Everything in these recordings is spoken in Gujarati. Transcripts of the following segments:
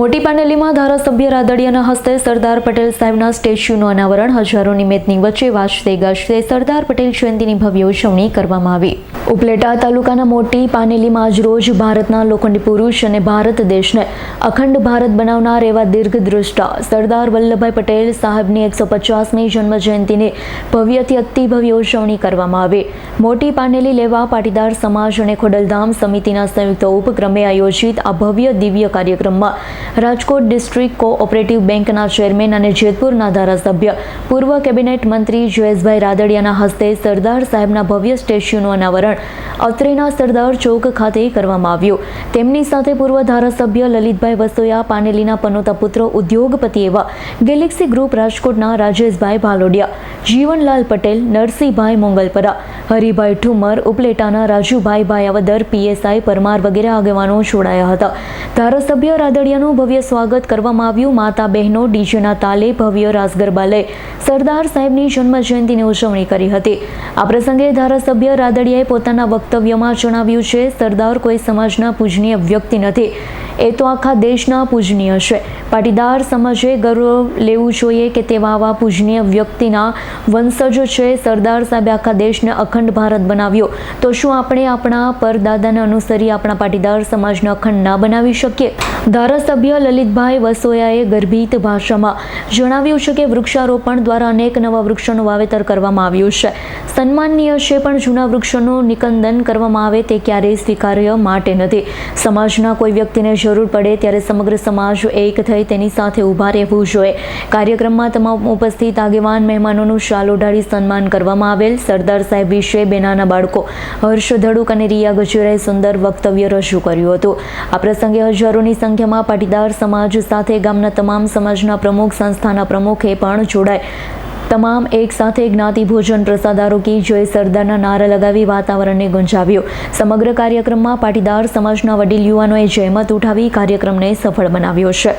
મોટી પાનેલીમાં ધારાસભ્ય રાદડિયાના હસ્તે સરદાર પટેલ સાહેબના સ્ટેચ્યુનું અનાવરણ. હજારો નિમિત્તની વચ્ચે વાજતે ગાજતે સરદાર પટેલ જયંતિની ભવ્ય ઉજવણી કરવામાં આવી. ઉપલેટા તાલુકાના મોટી પાનેલીમાં આજરોજ ભારતના લોખંડી પુરુષ અને ભારત દેશને અખંડ ભારત બનાવનાર એવા દીર્ઘદ્રષ્ટા સરદાર વલ્લભભાઈ પટેલ સાહેબની એકસો પચાસમી જન્મ જયંતિની ભવ્યથી અતિ ભવ્ય ઉજવણી કરવામાં આવી. મોટી પાનેલી લેવા પાટીદાર સમાજ અને ખોડલધામ સમિતિના સંયુક્ત ઉપક્રમે આયોજિત આ ભવ્ય દિવ્ય કાર્યક્રમમાં રાજકોટ ડિસ્ટ્રિક્ટ કોઓપરેટિવ બેંકના ચેરમેન અને જેતપુરના ધારાસભ્ય. પૂર્વ કેબિનેટ મંત્રી જયેશભાઈ રાદડિયાના હસ્તે સરદાર સાહેબના ભવ્ય સ્ટેચ્યુનું અનાવરણ અત્રેના સરદાર ચોક ખાતે કરવામાં આવ્યું. તેમની સાથે પૂર્વ ધારાસભ્ય લલિતભાઈ વસોયા, પાનેલીના પનોતા પુત્ર ઉદ્યોગપતિ એવા ગેલેક્સી ગ્રુપ રાજકોટના રાજેશભાઈ ભાલોડિયા, જીવનલાલ પટેલ, નરસિંહભાઈ મોંગલપરા હરિભાઈ ઠુમર, ઉપલેટાના રાજુભાઈ ભાયાવદર પીએસઆઈ પરમાર વગેરે આગેવાનો જોડાયા હતા. ધારાસભ્ય રાદડિયાનું ભવ્ય સ્વાગત કરવામાં આવ્યું. માતા બહેનો ડીજેના તાલે, ભવ્ય રાસ ગરબા લઈ સરદાર સાહેબની જન્મ જયંતિની ઉજવણી કરી હતી. આ પ્રસંગે ધારાસભ્ય રાદડિયાએ પોતાના વક્તવ્યમાં જણાવ્યું છે, સરદાર કોઈ સમાજના પૂજનીય વ્યક્તિ નથી. એ તો આખા દેશના પૂજનીય છે. પાટીદાર સમાજે ગૌરવ લેવું જોઈએ કે તેવા આવા પૂજનીય વ્યક્તિના વંશજો છે. સરદાર સાહેબે આખા દેશને અખંડ ભારત બનાવ્યો. તો શું આપણે આપણા પરદાદાને અનુસરી આપણા પાટીદાર સમાજને અખંડ ના બનાવી શકીએ? ધારાસભ્ય લલિતભાઈ વસોયાએ ગર્ભિત ભાષામાં જણાવ્યું છે કે વૃક્ષારોપણ દ્વારા અનેક નવા વૃક્ષોનું વાવેતર કરવામાં આવ્યું છે. સન્માનનીય છે પણ જૂના વૃક્ષોનું નિકંદન કરવામાં આવે તે ક્યારેય સ્વીકાર્ય માટે નથી. સમાજના કોઈ વ્યક્તિને જરૂર પડે ત્યારે સમગ્ર સમાજ એક થઈ તેની સાથે ઊભા રહેવું જોઈએ. કાર્યક્રમમાં તમામ ઉપસ્થિત આગેવાન મહેમાનોનું શાલ ઓઢાડી સન્માન કરવામાં આવેલ સરદાર સાહેબ વિશે બે નાના બાળકો હર્ષ ધડુક અને રિયા ગજેરાએ સુંદર વક્તવ્ય રજૂ કર્યું હતું. આ પ્રસંગે હજારોની સંખ્યામાં પાટીદાર સમાજ સાથે ગામના તમામ સમાજના પ્રમુખ, સંસ્થાના પ્રમુખે પણ જોડાય. તમામ એક સાથે જ્ઞાતિ ભોજન પ્રસાદ આરોગી જય સરદારના નારા લગાવી વાતાવરણને ગુંજાવ્યું. સમગ્ર કાર્યક્રમમાં પાટીદાર સમાજના વડીલ યુવાનોએ જહેમત ઉઠાવી કાર્યક્રમને સફળ બનાવ્યો છે.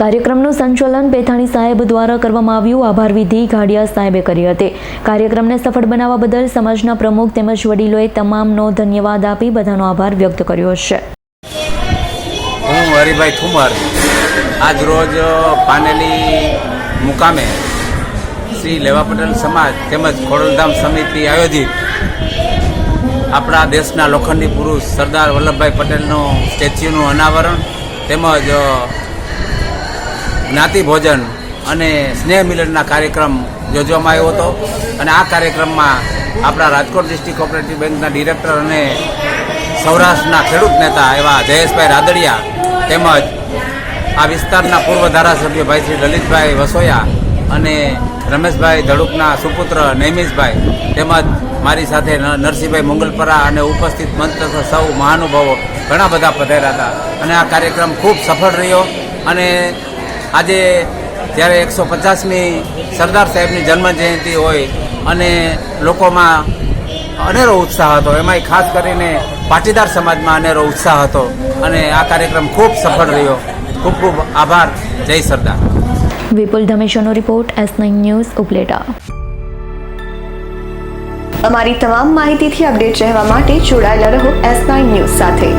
કાર્યક્રમનું સંચાલન પેથાણી સાહેબ દ્વારા કરવામાં આવ્યું. આભાર વિધિ ગાડિયા સાહેબે કરી હતી. કાર્યક્રમને સફળ બનાવવા બદલ સમાજના પ્રમુખ તેમજ વડીલોએ તમામનો ધન્યવાદ આપી બધાનો આભાર વ્યક્ત કર્યો છે. હું હરિભાઈ ઠુમર આજ રોજ પાનેલી મુકામે શ્રી લેવા પટેલ સમાજ તેમજ ખોડલધામ સમિતિ આયોજિત આપણા દેશના લોખંડી પુરુષ સરદાર વલ્લભભાઈ પટેલનું સ્ટેચ્યુનું અનાવરણ તેમજ જ્ઞાતિ ભોજન અને સ્નેહ મિલનના કાર્યક્રમ યોજવામાં આવ્યો હતો. અને આ કાર્યક્રમમાં આપણા રાજકોટ ડિસ્ટ્રિક્ટ કોઓપરેટિવ બેંકના ડિરેક્ટર અને સૌરાષ્ટ્રના ખેડૂત નેતા એવા જયેશભાઈ રાદડિયા તેમજ આ વિસ્તારના પૂર્વ ધારાસભ્ય ભાઈ શ્રી લલિતભાઈ વસોયા અને રમેશભાઈ ધડુકના સુપુત્ર નૈમિષભાઈ તેમજ મારી સાથે નરસિંહભાઈ મંગલપરા અને ઉપસ્થિત મંત્ર સૌ મહાનુભાવો ઘણા બધા પધાર્યા હતા. અને આ કાર્યક્રમ ખૂબ સફળ રહ્યો અને આજે જ્યારે એકસો પચાસમી સરદાર સાહેબની જન્મ જયંતિ હોય અને લોકોમાં અનેરો ઉત્સાહ હતો એમાંય ખાસ કરીને પાટીદાર સમાજમાં અનેરો ઉત્સાહ હતો અને આ કાર્યક્રમ ખૂબ સફળ રહ્યો. ખૂબ ખૂબ આભાર. જય Sardar. Vipul ધમેશાનો report S nine news Upleta. અમારી તમામ માહિતીથી અપડેટ રહેવા માટે જોડાયેલા રહો એસ નાઇન ન્યૂઝ સાથે.